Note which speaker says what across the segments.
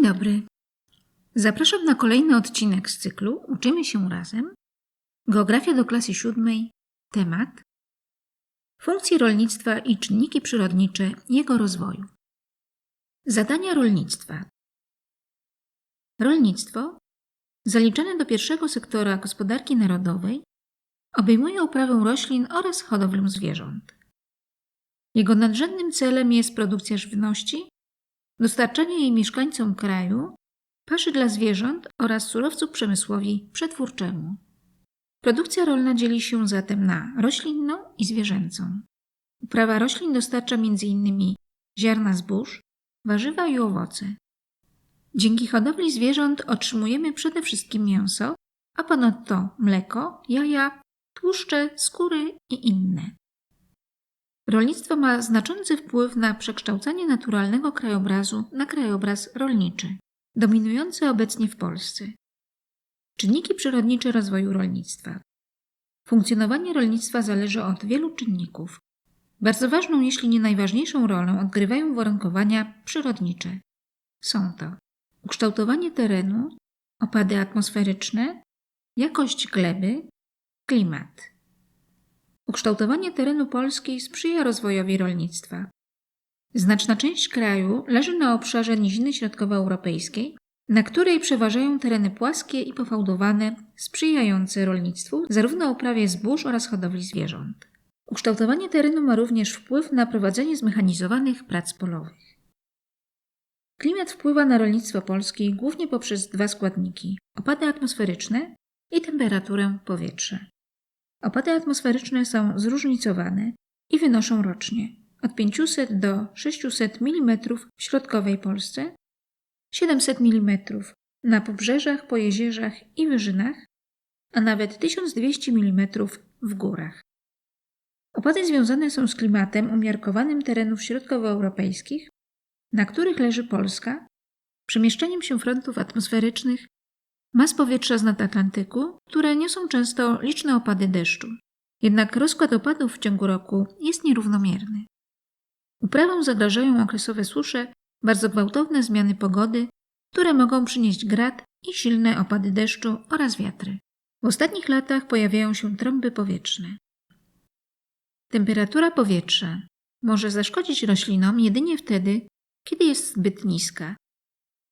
Speaker 1: Dzień dobry. Zapraszam na kolejny odcinek z cyklu Uczymy się razem. Geografia do klasy siódmej. Temat Funkcje rolnictwa i czynniki przyrodnicze jego rozwoju. Zadania rolnictwa. Rolnictwo, zaliczane do pierwszego sektora gospodarki narodowej, obejmuje uprawę roślin oraz hodowlę zwierząt. Jego nadrzędnym celem jest produkcja żywności, dostarczanie jej mieszkańcom kraju, paszy dla zwierząt oraz surowców przemysłowi przetwórczemu. Produkcja rolna dzieli się zatem na roślinną i zwierzęcą. Uprawa roślin dostarcza m.in. ziarna zbóż, warzywa i owoce. Dzięki hodowli zwierząt otrzymujemy przede wszystkim mięso, a ponadto mleko, jaja, tłuszcze, skóry i inne. Rolnictwo ma znaczący wpływ na przekształcanie naturalnego krajobrazu na krajobraz rolniczy, dominujący obecnie w Polsce. Czynniki przyrodnicze rozwoju rolnictwa. Funkcjonowanie rolnictwa zależy od wielu czynników. Bardzo ważną, jeśli nie najważniejszą rolę odgrywają warunkowania przyrodnicze. Są to ukształtowanie terenu, opady atmosferyczne, jakość gleby, klimat. Ukształtowanie terenu Polski sprzyja rozwojowi rolnictwa. Znaczna część kraju leży na obszarze niziny środkowoeuropejskiej, na której przeważają tereny płaskie i pofałdowane, sprzyjające rolnictwu, zarówno uprawie zbóż oraz hodowli zwierząt. Ukształtowanie terenu ma również wpływ na prowadzenie zmechanizowanych prac polowych. Klimat wpływa na rolnictwo polskie głównie poprzez dwa składniki: opady atmosferyczne i temperaturę powietrza. Opady atmosferyczne są zróżnicowane i wynoszą rocznie od 500 do 600 mm w środkowej Polsce, 700 mm na pobrzeżach, pojezierzach i wyżynach, a nawet 1200 mm w górach. Opady związane są z klimatem umiarkowanym terenów środkowoeuropejskich, na których leży Polska, przemieszczeniem się frontów atmosferycznych mas powietrza z Atlantyku, które niosą często liczne opady deszczu. Jednak rozkład opadów w ciągu roku jest nierównomierny. Uprawom zagrażają okresowe susze, bardzo gwałtowne zmiany pogody, które mogą przynieść grad i silne opady deszczu oraz wiatry. W ostatnich latach pojawiają się trąby powietrzne. Temperatura powietrza może zaszkodzić roślinom jedynie wtedy, kiedy jest zbyt niska,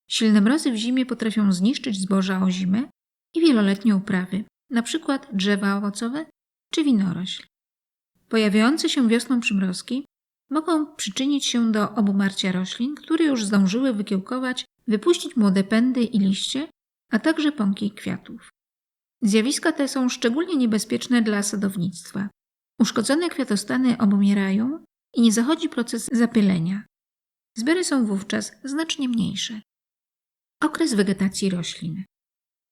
Speaker 1: Silne mrozy w zimie potrafią zniszczyć zboża o zimę i wieloletnie uprawy, np. drzewa owocowe czy winorośl. Pojawiające się wiosną przymrozki mogą przyczynić się do obumarcia roślin, które już zdążyły wykiełkować, wypuścić młode pędy i liście, a także pąki kwiatów. Zjawiska te są szczególnie niebezpieczne dla sadownictwa. Uszkodzone kwiatostany obumierają i nie zachodzi proces zapylenia. Zbiory są wówczas znacznie mniejsze. Okres wegetacji roślin.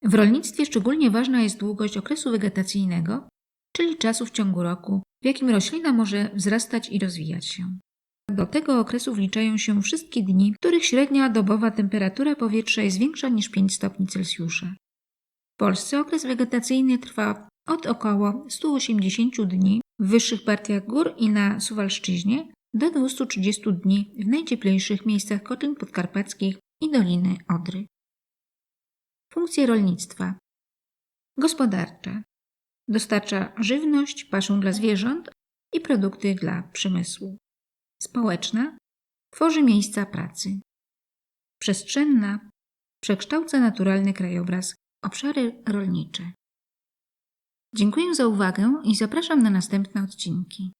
Speaker 1: W rolnictwie szczególnie ważna jest długość okresu wegetacyjnego, czyli czasu w ciągu roku, w jakim roślina może wzrastać i rozwijać się. Do tego okresu wliczają się wszystkie dni, w których średnia dobowa temperatura powietrza jest większa niż 5 stopni Celsjusza. W Polsce okres wegetacyjny trwa od około 180 dni w wyższych partiach gór i na Suwalszczyźnie do 230 dni w najcieplejszych miejscach kotlin podkarpackich i Doliny Odry. Funkcje rolnictwa. Gospodarcza. Dostarcza żywność, paszę dla zwierząt i produkty dla przemysłu. Społeczna. Tworzy miejsca pracy. Przestrzenna. Przekształca naturalny krajobraz, obszary rolnicze. Dziękuję za uwagę i zapraszam na następne odcinki.